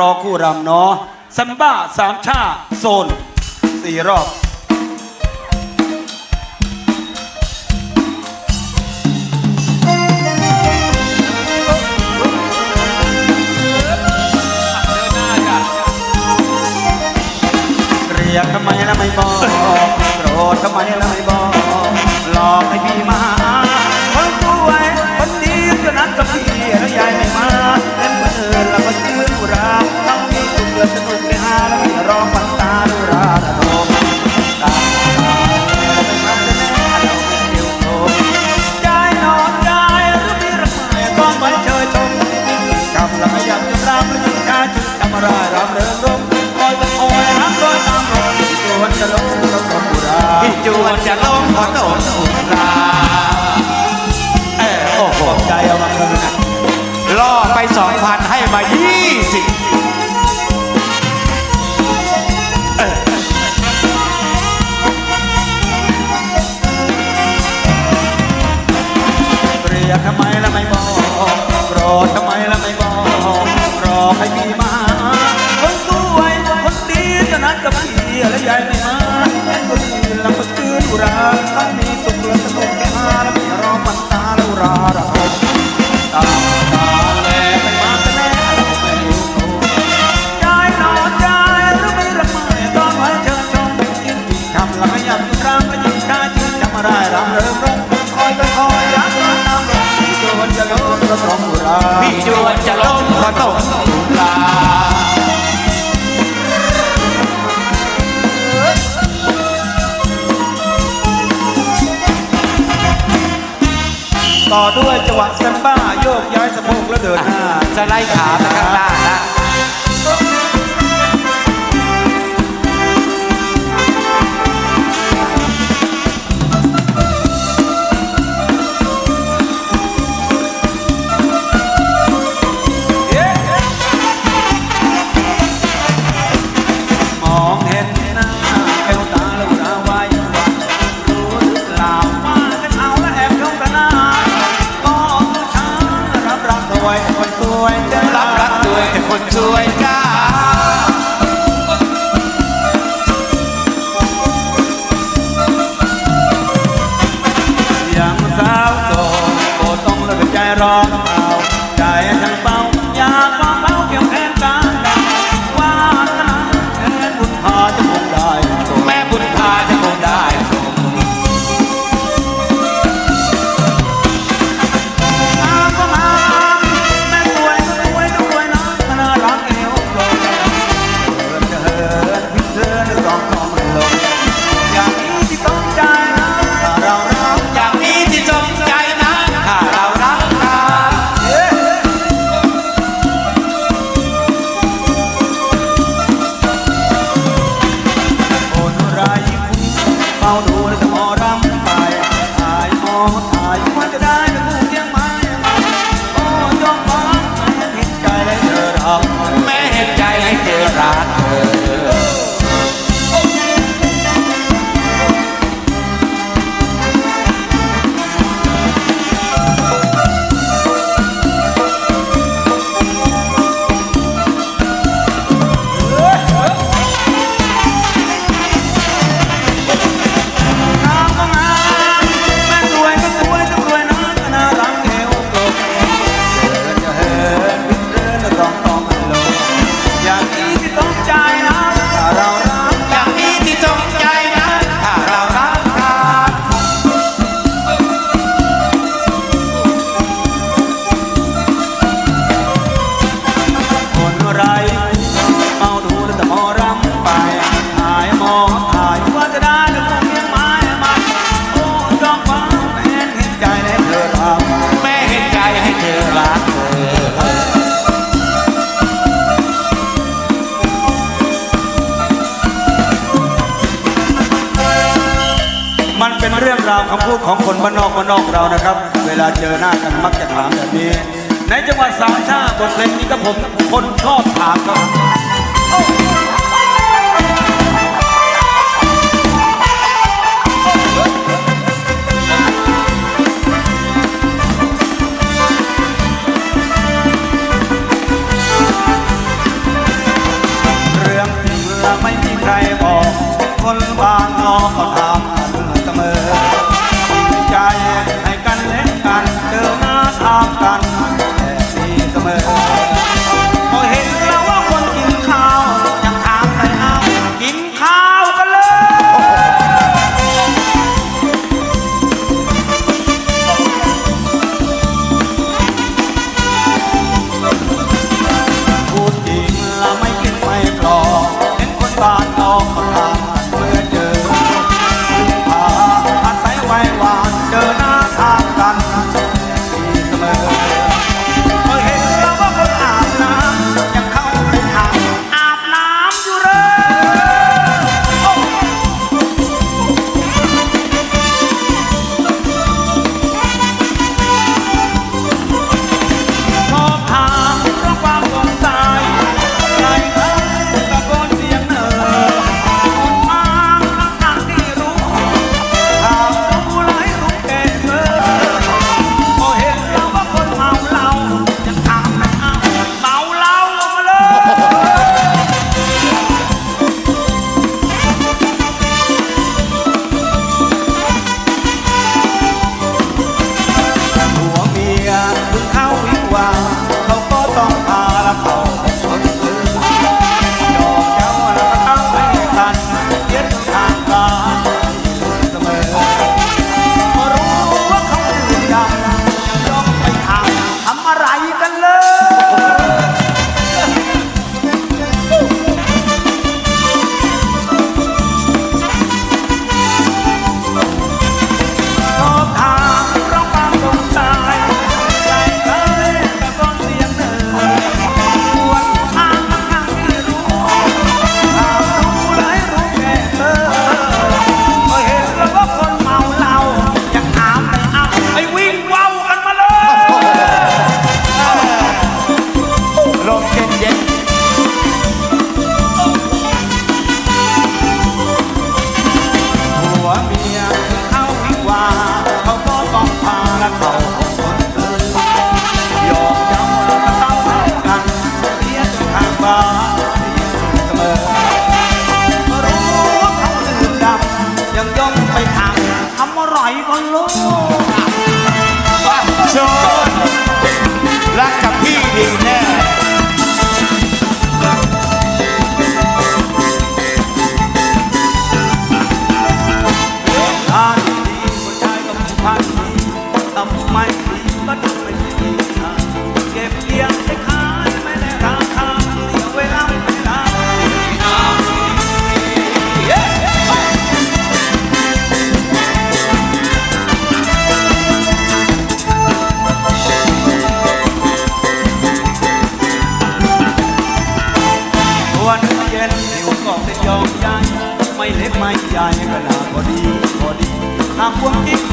รอคู่รำเนาะซัมบ้าสามชาโซนสี่รอบเรียกทำไมแล้วไม่บอกโกรธทำไมแล้วไม่บ วนจะลงขอโทษสุราเออโอ้โหใจเอามาเลยนะล่อไปสองพันให้มายี่สิบเรียกทำไม แซมบ้าโยกย้ายสะโพกแล้วเดินหน้า จะไล่ขาไปข้างหน้านะ คำพูดของคนบ้านนอกบ้านนอกเรานะครับ เวลาเจอหน้ากันมักจะถามแบบนี้ ในจังหวัดสามชาติบทเพลงนี้ก็ผมคนชอบถามครับเรื่องที่เมื่อไม่มีใครบอก คนบ้านนอกก็ถาม สร้างกัน ความจริง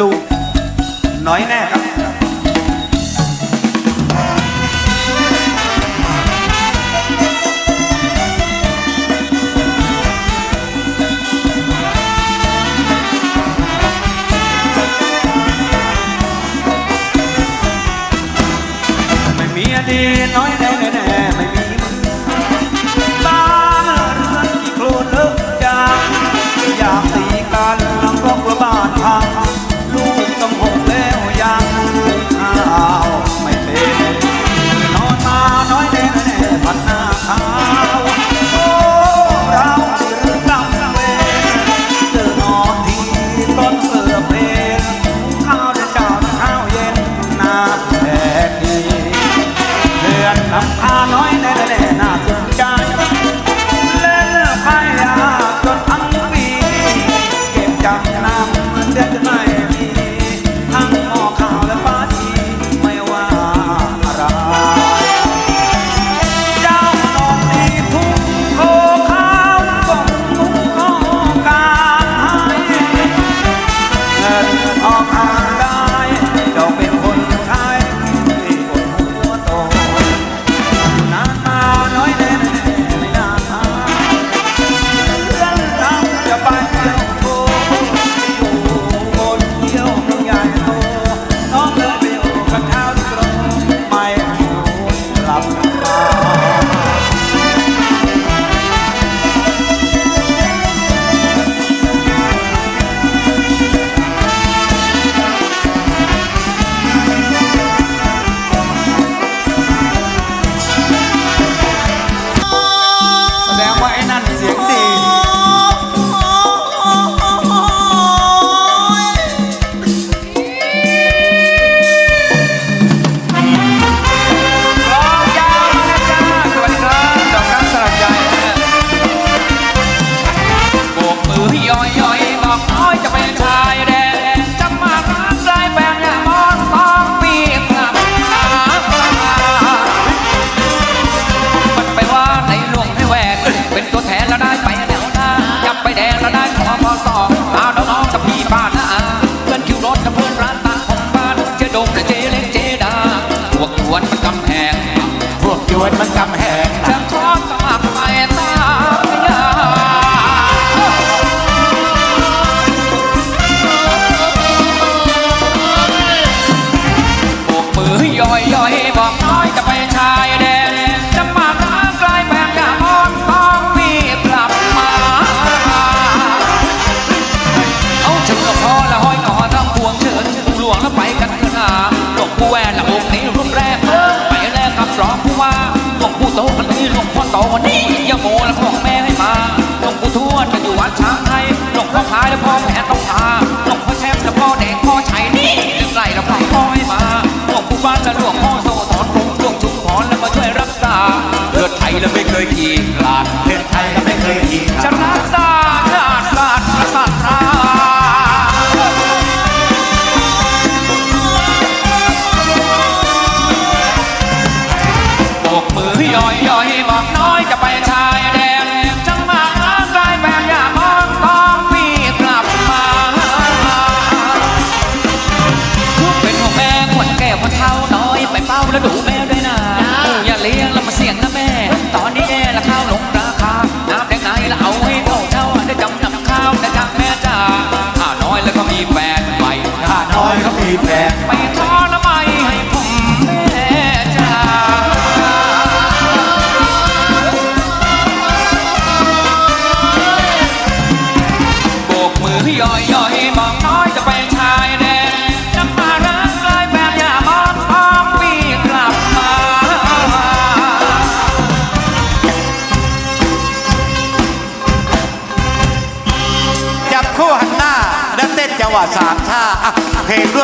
ลูน้อยแน่ครับ again.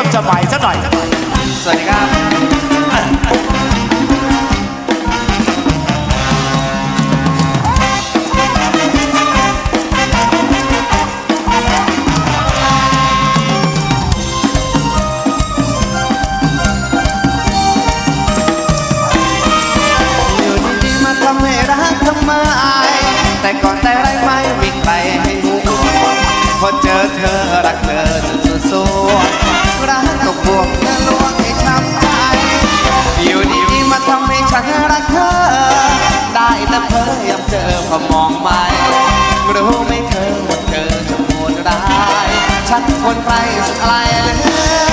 วมสมัยสักหน่อย สวัสดีครับ อยู่ดีๆมาทำให้รักทำไม แต่ก่อนแต่ไรไม่มีใครให้รู้พอเจอเธอรักเธอ ลูกบวกเธอลวงให้ช้ำใจ อยู่ดีๆมาทำให้ฉันรักเธอ ได้แต่เพ้อยังเจอพอมองไปรู้ไม่เธอว่าเธอจะโหดร้ฉันคนใครสักอะไรเลย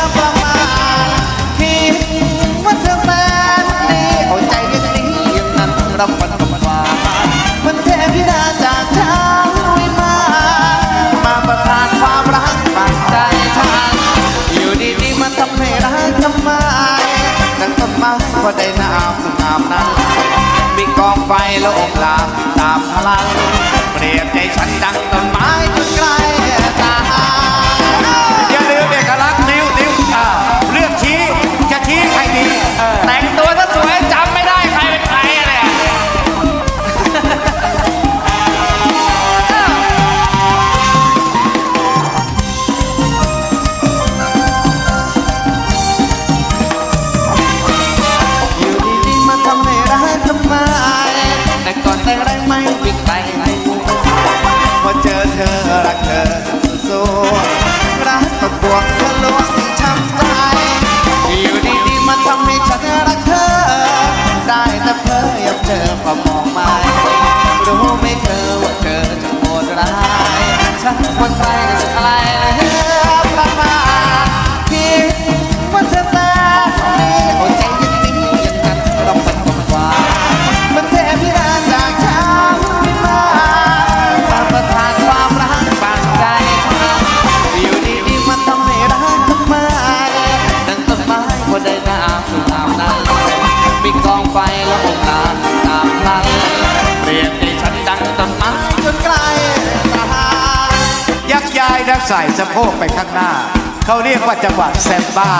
ก็ได้น้ำงามนั้นมีกองไฟแล้องลามตามพลังเปรียบใจฉันดังต้นไม้ต้นไกล one by ใส่สะโพกไปข้างหน้า เขาเรียกว่าจังหวัดแซมบ้า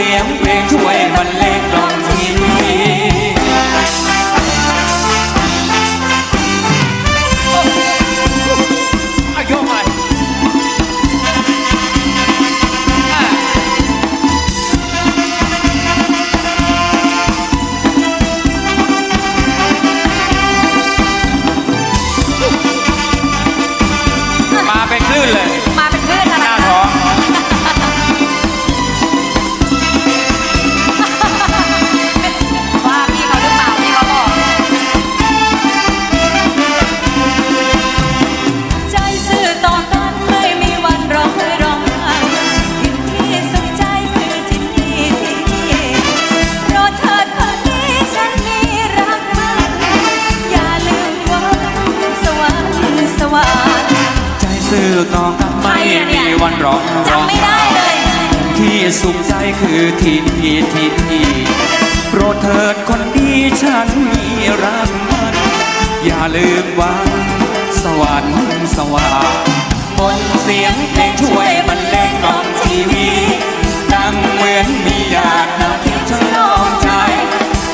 สียงเพ ต้องไม่มีวันร้องร้องจำไม่ได้เลย ที่สุขใจคือที่นี่ที่นี่โปรดเถิดคนดีฉันมีรักมัน อย่าลืมวันสวรรค์สว่างบนเสียงเพลงช่วยบรรเลงกองทีวีดังเหมือนมีญาตินาเพียงฉลองใจ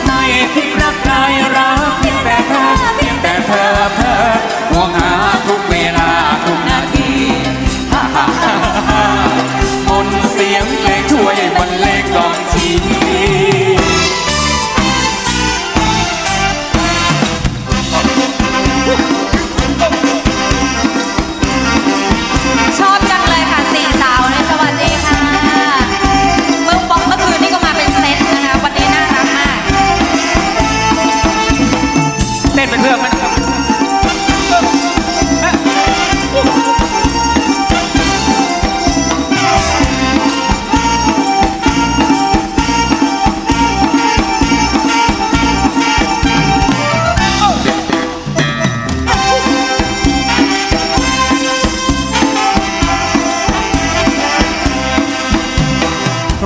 ในที่รักใครรักเพียงแต่เธอเพียงแต่เธอเธอห่วงหา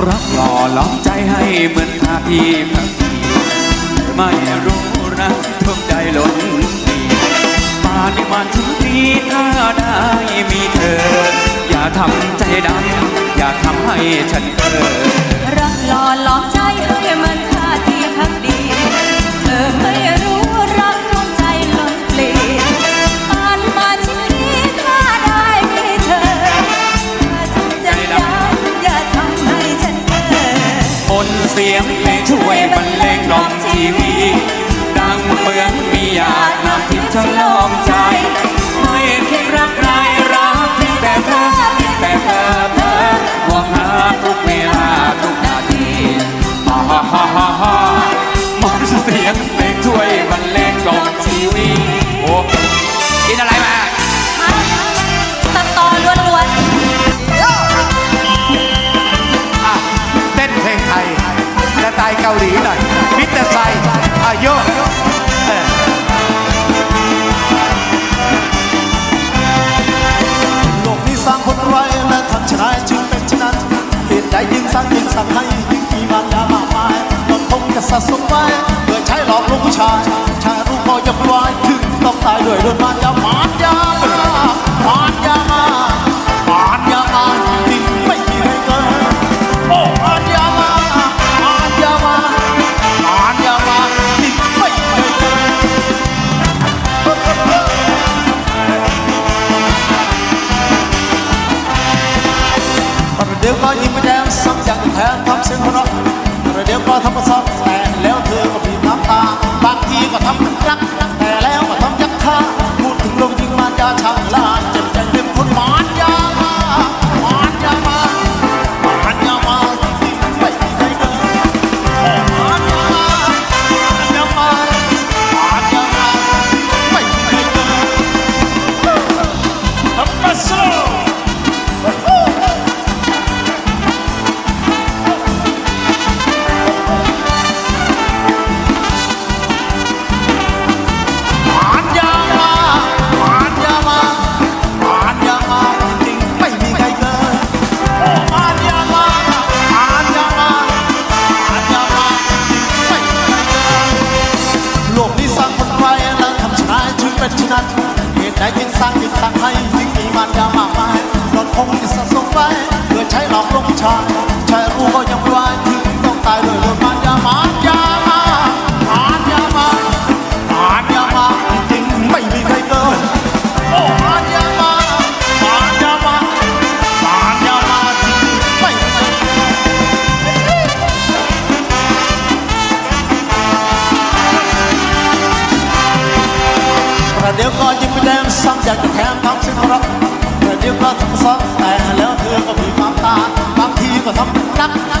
รับหล่อล้อมใจให้เหมือนภาพที่พักดีไม่รู้นะทุ่มใจล้นดีปาในวันถึงนี้ถ้าได้มีเธอ อย่าทำใจดำอย่าทำให้ฉันเกิดรักหล่อล้อมใจให้เหมือนภาพที่พักดี เธอไม่รู้ เสียงเพลงช่วยบรรเลงกอมทีวีดังเหมือนมีญาตินำทิพย์ฉลองใจให้คิดรักใครรักแต่เธอ ชาย ชายรู้พอยับวาย ถึงต้องตายด้วยโดนมารยามารยามา ก็ทำซ้งองแต่แล้วเธอก็มีความตาบางทีก็ทำรัก